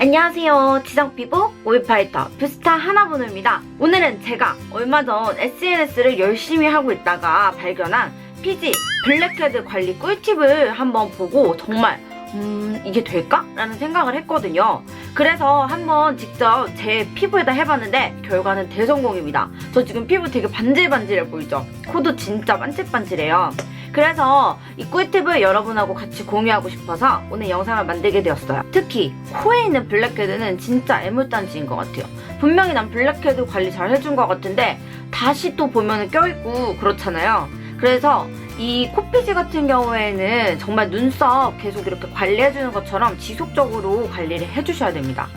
안녕하세요. 지성피부 오일파이터 뷰스타 하나번호입니다. 오늘은 제가 얼마 전 SNS를 열심히 하고 있다가 발견한 피지 블랙헤드 관리 꿀팁을 한번 보고 정말 음 이게 될까? 라는 생각을 했거든요. 그래서 한번 직접 제 피부에다 해봤는데 결과는 대성공입니다. 저 지금 피부 되게 반질반질해 보이죠? 코도 진짜 반질반질해요. 그래서 이 꿀팁을 여러분하고 같이 공유하고 싶어서 오늘 영상을 만들게 되었어요. 특히 코에 있는 블랙헤드는 진짜 애물단지인 것 같아요. 분명히 난 블랙헤드 관리 잘 해준 것 같은데 다시 또 보면 껴있고 그렇잖아요. 그래서 이 코피지 같은 경우에는 정말 눈썹 계속 이렇게 관리해주는 것처럼 지속적으로 관리를 해주셔야 됩니다.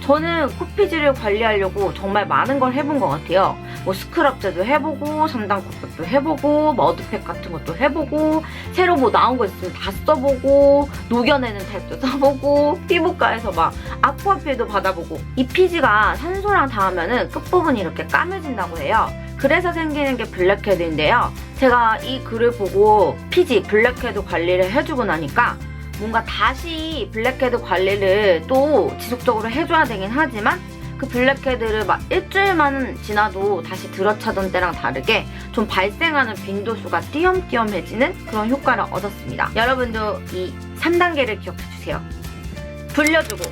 저는 코피지를 관리하려고 정말 많은 걸 해본 것 같아요. 뭐 스크럽제도 해보고, 3단 코팩도 해보고, 머드팩 같은 것도 해보고, 새로 뭐 나온 거 있으면 다 써보고, 녹여내는 타입도 써보고, 피부과에서 막 아쿠아필도 받아보고. 이 피지가 산소랑 닿으면은 끝부분이 이렇게 까매진다고 해요. 그래서 생기는 게 블랙헤드인데요. 제가 이 글을 보고 피지 블랙헤드 관리를 해주고 나니까 뭔가 다시 블랙헤드 관리를 또 지속적으로 해줘야 되긴 하지만 그 블랙헤드를 막 일주일만 지나도 다시 들어차던 때랑 다르게 좀 발생하는 빈도수가 띄엄띄엄해지는 그런 효과를 얻었습니다. 여러분도 이 3단계를 기억해주세요. 불려주고,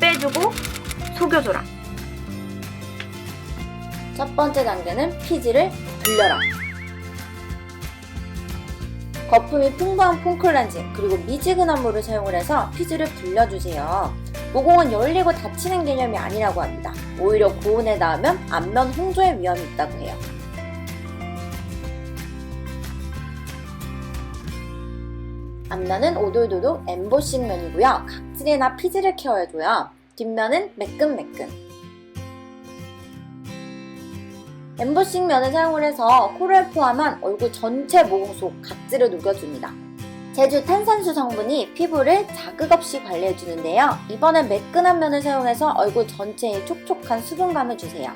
빼주고, 속여줘라. 첫 번째 단계는 피지를 불려라. 거품이 풍부한 폼클렌징 그리고 미지근한 물을 사용을 해서 피지를 불려주세요. 모공은 열리고 닫히는 개념이 아니라고 합니다. 오히려 고온에 닿으면 안면 홍조의 위험이 있다고 해요. 앞면은 오돌도돌 엠보싱 면이고요. 각질이나 피지를 케어해줘요. 뒷면은 매끈매끈. 엠보싱 면을 사용을 해서 코를 포함한 얼굴 전체 모공 속 각질을 녹여줍니다. 제주 탄산수 성분이 피부를 자극 없이 관리해주는데요. 이번엔 매끈한 면을 사용해서 얼굴 전체에 촉촉한 수분감을 주세요.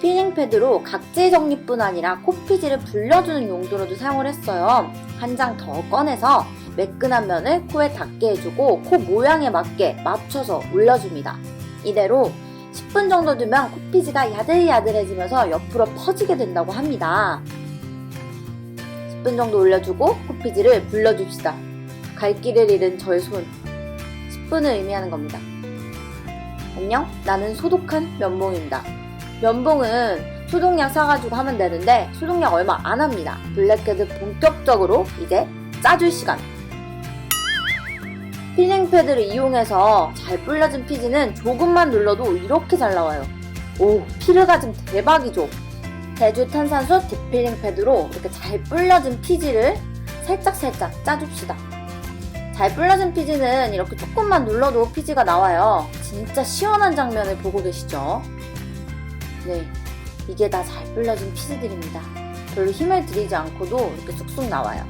필링 패드로 각질 정리뿐 아니라 코피지를 불려주는 용도로도 사용을 했어요. 한 장 더 꺼내서 매끈한 면을 코에 닿게 해주고 코 모양에 맞게 맞춰서 올려줍니다. 이대로 10분 정도 두면 코피지가 야들야들해지면서 옆으로 퍼지게 된다고 합니다. 10분 정도 올려주고 코피지를 불러줍시다. 갈 길을 잃은 저의 손. 10분을 의미하는 겁니다. 안녕? 나는 소독한 면봉입니다. 면봉은 소독약 사가지고 하면 되는데 소독약 얼마 안 합니다. 블랙헤드 본격적으로 이제 짜줄 시간. 필링 패드를 이용해서 잘 불려진 피지는 조금만 눌러도 이렇게 잘 나와요. 오, 피르가즘 대박이죠? 제주 탄산수 딥필링 패드로 이렇게 잘 불려진 피지를 살짝살짝 짜줍시다. 잘 불려진 피지는 이렇게 조금만 눌러도 피지가 나와요. 진짜 시원한 장면을 보고 계시죠? 네, 이게 다 잘 불려진 피지들입니다. 별로 힘을 들이지 않고도 이렇게 쑥쑥 나와요.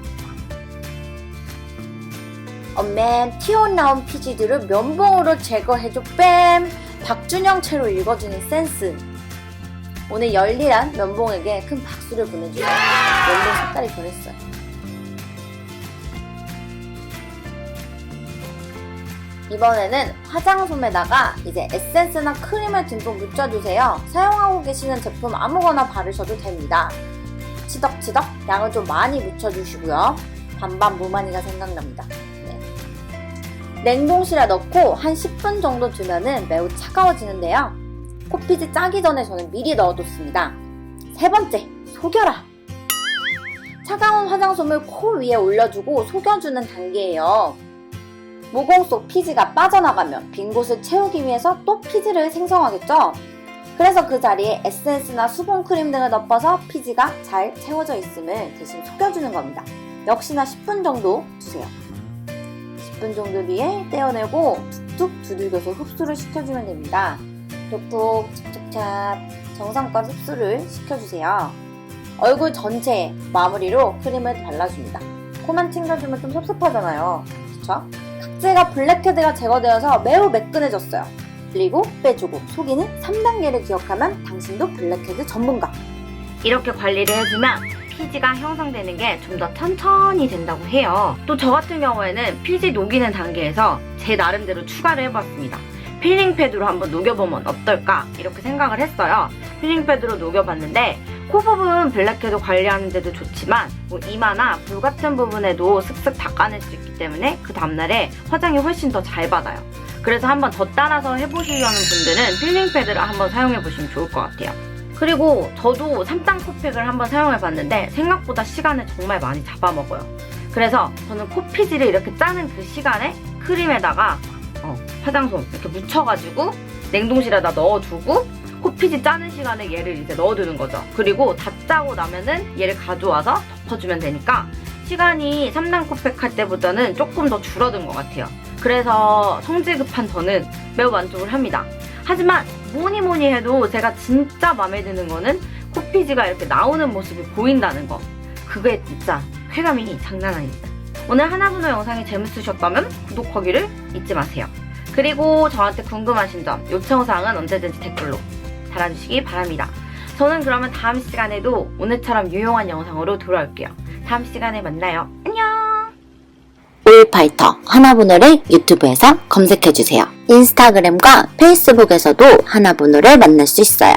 엄맨 튀어나온 피지들을 면봉으로 제거해줘. 뺨! 박준영 채로 읽어주는 센스. 오늘 열일한 면봉에게 큰 박수를 보내주세요 면봉 색깔이 변했어요. 이번에는 화장솜에다가 이제 에센스나 크림을 듬뿍 묻혀주세요. 사용하고 계시는 제품 아무거나 바르셔도 됩니다. 치덕치덕 양을 좀 많이 묻혀주시고요. 반반 무만이가 생각납니다 냉동실에 넣고 한 10분 정도 두면은 매우 차가워지는데요. 코피지 짜기 전에 저는 미리 넣어뒀습니다. 세 번째, 속여라. 차가운 화장솜을 코 위에 올려주고 속여주는 단계예요. 모공 속 피지가 빠져나가면 빈 곳을 채우기 위해서 또 피지를 생성하겠죠? 그래서 그 자리에 에센스나 수분 크림 등을 덮어서 피지가 잘 채워져 있음을 대신 속여주는 겁니다. 역시나 10분 정도 두세요. 10분 정도 뒤에 떼어내고 툭툭 두들겨서 흡수를 시켜주면 됩니다. 톡톡 찹찹찹 정성껏 흡수를 시켜주세요. 얼굴 전체에 마무리로 크림을 발라줍니다. 코만 튕겨주면 좀 섭섭하잖아요. 그쵸? 각질과 블랙헤드가 제거되어서 매우 매끈해졌어요. 그리고 빼주고 속이는 3단계를 기억하면 당신도 블랙헤드 전문가. 이렇게 관리를 해주면 피지가 형성되는 게 좀 더 천천히 된다고 해요. 또 저 같은 경우에는 피지 녹이는 단계에서 제 나름대로 추가를 해봤습니다. 필링 패드로 한번 녹여보면 어떨까 이렇게 생각을 했어요. 필링 패드로 녹여봤는데 코 부분 블랙헤드 관리하는데도 좋지만 뭐 이마나 볼 같은 부분에도 슥슥 닦아낼 수 있기 때문에 그 다음날에 화장이 훨씬 더 잘 받아요. 그래서 한번 저 따라서 해보시려는 분들은 필링 패드를 한번 사용해보시면 좋을 것 같아요. 그리고 저도 3단 코팩을 한번 사용해 봤는데 생각보다 시간을 정말 많이 잡아먹어요. 그래서 저는 코피지를 이렇게 짜는 그 시간에 크림에다가 어, 화장솜 이렇게 묻혀가지고 냉동실에다 넣어두고 코피지 짜는 시간에 얘를 이제 넣어두는 거죠. 그리고 다 짜고 나면은 얘를 가져와서 덮어주면 되니까 시간이 3단 코팩 할 때보다는 조금 더 줄어든 것 같아요. 그래서 성질 급한 저는 매우 만족을 합니다. 하지만 뭐니 뭐니 해도 제가 진짜 마음에 드는 거는 코피지가 이렇게 나오는 모습이 보인다는 거. 그게 진짜 쾌감이 장난 아닙니다. 오늘 하나분호 영상이 재밌으셨다면 구독 하기를 잊지 마세요. 그리고 저한테 궁금하신 점, 요청사항은 언제든지 댓글로 달아주시기 바랍니다. 저는 그러면 다음 시간에도 오늘처럼 유용한 영상으로 돌아올게요. 다음 시간에 만나요. 안녕! 오일파이터 하나분호를 유튜브에서 검색해주세요. 인스타그램과 페이스북에서도 하나분호를 만날 수 있어요.